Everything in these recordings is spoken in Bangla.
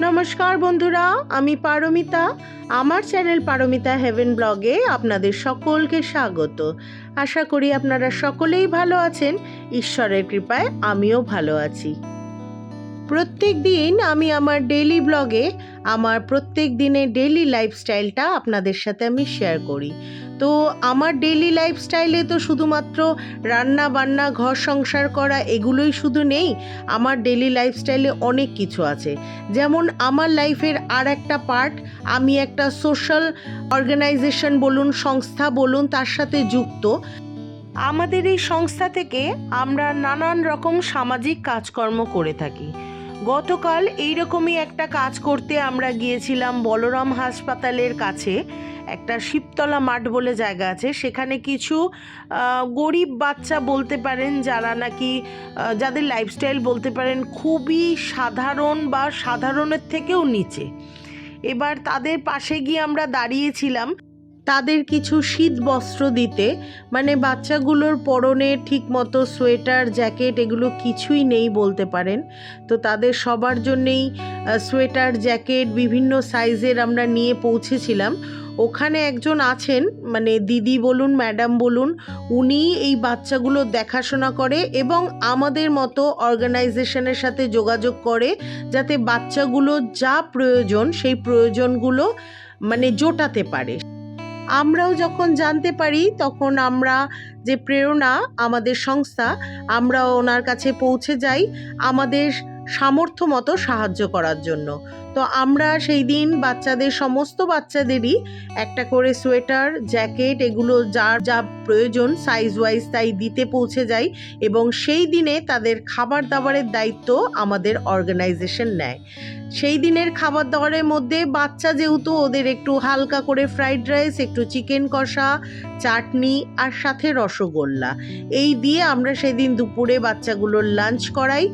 নমস্কার বন্ধুরা, আমি পারমিতা। আমার চ্যানেল পারমিতা হেভেন ব্লগে আপনাদের সকলকে স্বাগত। আশা করি আপনারা সকলেই ভালো আছেন। ঈশ্বরের কৃপায় আমিও ভালো আছি। প্রত্যেক দিন আমি আমার ডেইলি ব্লগে আমার প্রত্যেক দিনের ডেলি লাইফস্টাইলটা আপনাদের সাথে আমি শেয়ার করি। তো আমার ডেইলি লাইফস্টাইলে তো শুধুমাত্র রান্না বান্না, ঘর সংসার করা এগুলোই শুধু নেই, আমার ডেলি লাইফস্টাইলে অনেক কিছু আছে। যেমন আমার লাইফের আর একটা পার্ট আমি একটা সোশ্যাল অর্গানাইজেশন বলুন, সংস্থা বলুন, তার সাথে যুক্ত। আমাদের এই সংস্থা থেকে আমরা নানান রকম সামাজিক কাজকর্ম করে থাকি। গতকাল এইরকমই একটা কাজ করতে আমরা গিয়েছিলাম বলরাম হাসপাতালের কাছে, একটা শিবতলা মাঠ বলে জায়গা আছে, সেখানে কিছু গরিব বাচ্চা বলতে পারেন যারা নাকি যাদের লাইফস্টাইল বলতে পারেন খুবই সাধারণ বা সাধারণের থেকেও নিচে। এবার তাদের পাশে গিয়ে আমরা দাঁড়িয়েছিলাম। তাদের কিছু শীত বস্ত্র দিতে। মানে বাচ্চাগুলোর পরনে ঠিক মতো সোয়েটার, জ্যাকেট এগুলো কিছুই নেই বলতে পারেন। তো তাদের সবার জন্যেই সোয়েটার, জ্যাকেট বিভিন্ন সাইজের আমরা নিয়ে পৌঁছেছিলাম। ওখানে একজন আছেন মানে দিদি বলুন, ম্যাডাম বলুন, উনি এই বাচ্চাগুলো দেখাশোনা করে এবং আমাদের মতো অর্গানাইজেশনের সাথে যোগাযোগ করে যাতে বাচ্চাগুলো যা প্রয়োজন সেই প্রয়োজনগুলো মানে জোটাতে পারে। আমরাও যখন জানতে পারি, তখন আমরা যে প্রেরণা আমাদের সংস্থা আমরা ওনার কাছে পৌঁছে যাই। আমাদের সামর্থ্য মতো সাহায্য করার জন্য। তো আমরা সেই দিন বাচ্চাদের, সমস্ত বাচ্চাদেরই একটা করে সোয়েটার, জ্যাকেট এগুলো যার যা প্রয়োজন সাইজ ওয়াইজ তাই দিতে পৌঁছে যাই এবং সেই দিনে তাদের খাবার দাবারের দায়িত্ব আমাদের অর্গানাইজেশন নেয়। সেই দিনের খাবার দাবারের মধ্যে বাচ্চা যেহেতু ওদের একটু হালকা করে ফ্রাইড রাইস একটু চিকেন কষা, চাটনি আর সাথে রসগোল্লা। এই দিয়ে আমরা সেদিন দুপুরে বাচ্চাগুলোর লাঞ্চ করাই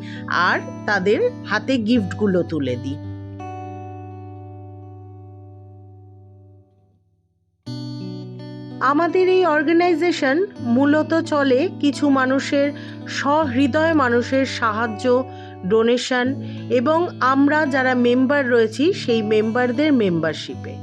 আর তাদের হাতে গিফটগুলো তুলে দিই। আমাদের এই অর্গানাইজেশন মূলত চলে কিছু মানুষের সহৃদয় মানুষের সাহায্য, ডোনেশন এবং আমরা যারা মেম্বার রয়েছি সেই মেম্বারদের মেম্বারশিপে।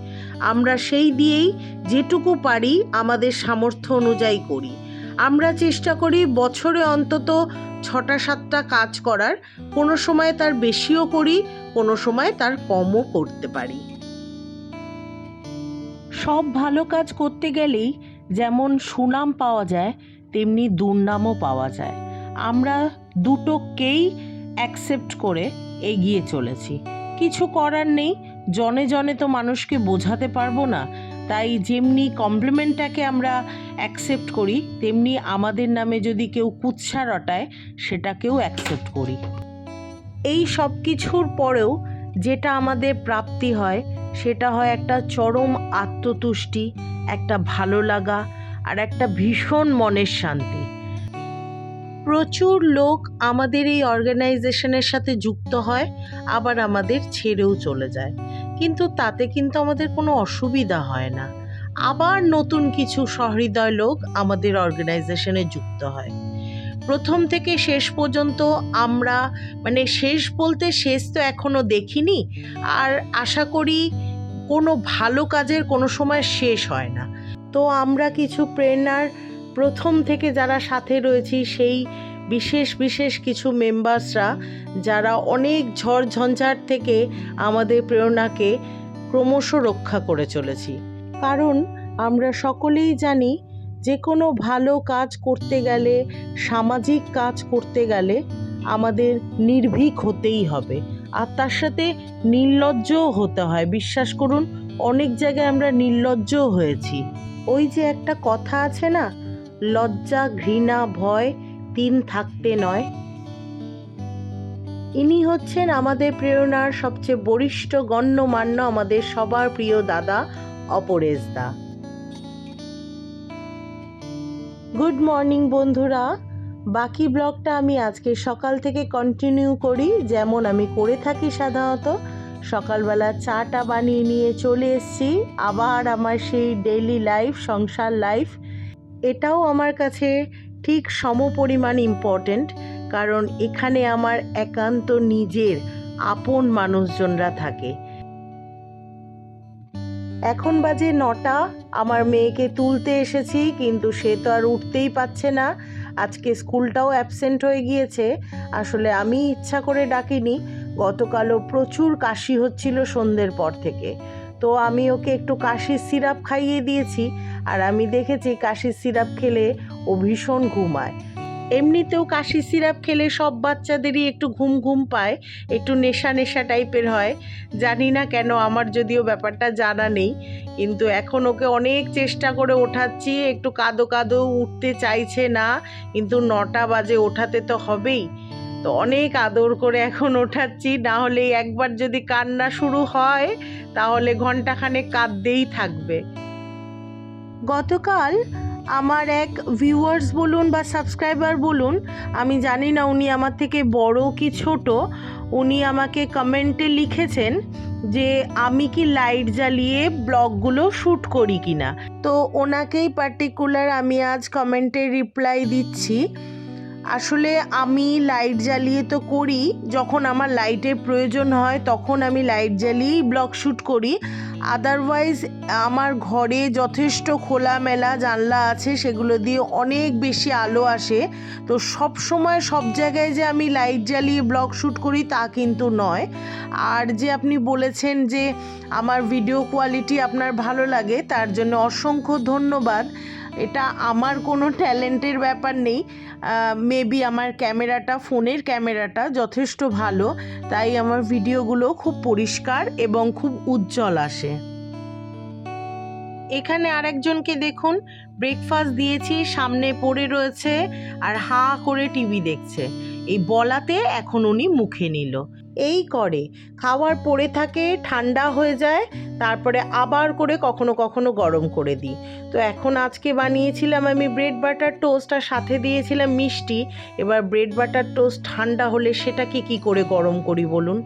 আমরা সেই দিয়েই যেটুকু পারি আমাদের সামর্থ্য অনুযায়ী করি। আমরা চেষ্টা করি বছরে অন্তত ছটা, সাতটা কাজ করার। কোনো সময় তার বেশিও করি, কোনো সময় তার কমও করতে পারি। সব ভালো কাজ করতে গেলেই যেমন সুনাম পাওয়া যায়, তেমনি দুর্নামও পাওয়া যায়। আমরা দুটোকেই অ্যাকসেপ্ট করে এগিয়ে চলেছি। কিছু করার নেই, জনে জনে তো মানুষকে বোঝাতে পারব না তাই যেমনি কমপ্লিমেন্টটাকে আমরা অ্যাকসেপ্ট করি, তেমনি আমাদের নামে যদি কেউ কুৎসা রটায়, সেটাকেও অ্যাকসেপ্ট করি। এই সব কিছুর পরেও যেটা আমাদের প্রাপ্তি হয়, সেটা হয় একটা চরম আত্মতুষ্টি, একটা ভালো লাগা, আর একটা ভীষণ মনের শান্তি। প্রচুর লোক আমাদের এই অর্গানাইজেশনের সাথে যুক্ত হয়, আবার আমাদের ছেড়েও চলে যায়। কিন্তু তাতে কিন্তু আমাদের কোনো অসুবিধা হয় না। আবার নতুন কিছু সহৃদয় লোক আমাদের অর্গানাইজেশনে যুক্ত হয়। প্রথম থেকে শেষ পর্যন্ত আমরা মানে শেষ বলতে শেষ তো এখনও দেখিনি, আর আশা করি কোনো ভালো কাজের কোনো সময় শেষ হয় না। তো আমরা কিছু প্রেরণার প্রথম থেকে যারা সাথে রয়েছি, সেই বিশেষ বিশেষ কিছু মেম্বার্সরা যারা অনেক ঝড় ঝঞ্ঝাট থেকে আমাদের প্রেরণাকে ক্রমশ রক্ষা করে চলেছি। কারণ আমরা সকলেই জানি যে কোনো ভালো কাজ করতে গেলে, সামাজিক কাজ করতে গেলে আমাদের নির্ভীক হতেই হবে। আর তার সাথে নির্লজ্জও হতে হয়। বিশ্বাস করুন, অনেক জায়গায় আমরা নির্লজ্জও হয়েছি। ওই যে একটা কথা আছে না লজ্জা, ঘৃণা, ভয় তিন থাকতে নয়। ইনি হচ্ছেন আমাদের প্রেরণার সবচেয়ে বরিষ্ঠ, গণ্যমান্য আমাদের সবার প্রিয় দাদা অপরেশ দা গুড মর্নিং বন্ধুরা। বাকি ব্লগটা আমি আজকে সকাল থেকে কন্টিনিউ করি, যেমন আমি করে থাকি সাধারণত। সকালবেলা চাটা বানিয়ে নিয়ে চলে এসেছি। আবার আমার সেই ডেইলি লাইফ সংসার লাইফ এটাও আমার কাছে ঠিক সমপরিমাণ ইম্পর্ট্যান্ট কারণ এখানে আমার একান্ত নিজের আপন মানুষজনরা থাকে। এখন বাজে নটা, আমার মেয়েকে তুলতে এসেছি, কিন্তু সে তো আর উঠতেই পারছে না। আজকে স্কুলটাও অ্যাবসেন্ট হয়ে গিয়েছে। আসলে আমি ইচ্ছা করে ডাকিনি, গতকালও প্রচুর কাশি হচ্ছিল সন্ধ্যের পর থেকে। তো আমি ওকে একটু কাশির সিরাপ খাইয়ে দিয়েছি। আর আমি দেখেছি কাশির সিরাপ খেলে ও ভীষণ ঘুমায়। এমনিতেও কাশি সিরাপ খেলে সব বাচ্চাদেরই একটু ঘুম ঘুম পায়, একটু নেশা নেশা টাইপের হয়। জানি না কেন আমার যদিও ব্যাপারটা জানা নেই, কিন্তু এখন ওকে অনেক চেষ্টা করে ওঠাচ্ছি, একটু কাদো কাদো উঠতে চাইছে না, কিন্তু নটা বাজে ওঠাতে তো হবেই। তো অনেক আদর করে এখন ওঠাচ্ছি, না হলে একবার যদি কান্না শুরু হয়, তাহলে ঘন্টাখানেক কাঁদতেই থাকবে। গতকাল আমার এক ভিউয়ার্স বলুন বা সাবস্ক্রাইবার বলুন, আমি জানি না উনি আমার থেকে বড় কি ছোট, উনি আমাকে কমেন্টে লিখেছেন যে আমি কি লাইট জ্বালিয়ে ব্লগগুলো শ্যুট করি কিনা। তো ওনাকেই পার্টিকুলার আমি আজ কমেন্টে রিপ্লাই দিচ্ছি। আসলে আমি লাইট জ্বালিয়ে তো করি, যখন আমার লাইটের প্রয়োজন হয় তখন আমি লাইট জ্বালিয়েই ব্লগ শ্যুট করি। আদারওয়াইজ আমার ঘরে যথেষ্ট খোলামেলা জানলা আছে, সেগুলো দিয়ে অনেক বেশি আলো আসে। তো সব সময় সব জায়গায় যে আমি লাইট জ্বালিয়ে ব্লগ শ্যুট করি তা কিন্তু নয়। আর যে আপনি বলেছেন যে আমার ভিডিও কোয়ালিটি আপনার ভালো লাগে, তার জন্য অসংখ্য ধন্যবাদ। এটা আমার কোনো ট্যালেন্টের ব্যাপার নেই। মেবি আমার ক্যামেরাটা, ফোনের ক্যামেরাটা যথেষ্ট ভালো, তাই আমার ভিডিওগুলো খুব পরিষ্কার এবং খুব উজ্জ্বল আসে। এখানে আরেকজনকে দেখুন ব্রেকফাস্ট দিয়েছি, সামনে পড়ে রয়েছে আর হা করে টিভি দেখছে। এই বলাতে এখন উনি মুখে নিল। এই করে। খাওয়ার পড়ে থাকে, ঠান্ডা হয়ে যায়, তারপরে আবার করে কখনো কখনো গরম করে দিই। তো এখন আজকে বানিয়েছিলাম আমি ব্রেড বাটার টোস্ট আর সাথে দিয়েছিলাম মিষ্টি। এবার ব্রেড বাটার টোস্ট ঠান্ডা হলে সেটাকে কি করে গরম করি বলুন?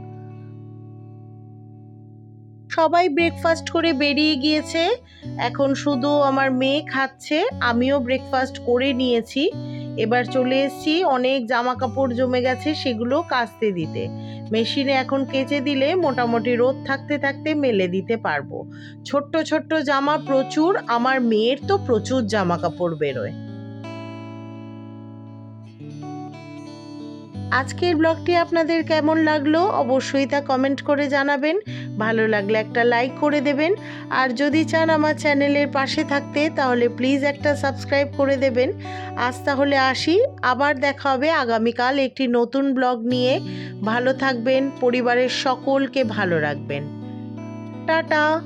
সবাই ব্রেকফাস্ট করে বেরিয়ে গিয়েছে। এখন শুধু আমার মেয়ে খাচ্ছে, আমিও ব্রেকফাস্ট করে নিয়েছি। এবার চলে এসেছি, অনেক জামা কাপড় জমে গেছে সেগুলো কাচতে দিতে। মেশিনে এখন কেচে দিলে মোটামুটি রোদ থাকতে থাকতে মেলে দিতে পারব। ছোট্ট ছোট্ট জামা প্রচুর, আমার মেয়ের তো প্রচুর জামা কাপড় বেরোয়। আজকের ব্লগটি আপনাদের কেমন লাগল অবশ্যই তা কমেন্ট করে জানাবেন। ভালো লাগলে একটা লাইক করে দেবেন। আর যদি চান আমার চ্যানেলের পাশে থাকতে, তাহলে প্লিজ একটা সাবস্ক্রাইব করে দেবেন। আজ তাহলে আসি, আবার দেখা হবে আগামীকাল একটি নতুন ব্লগ নিয়ে। ভালো থাকবেন, পরিবারের সকলকে ভালো রাখবেন। টাটা!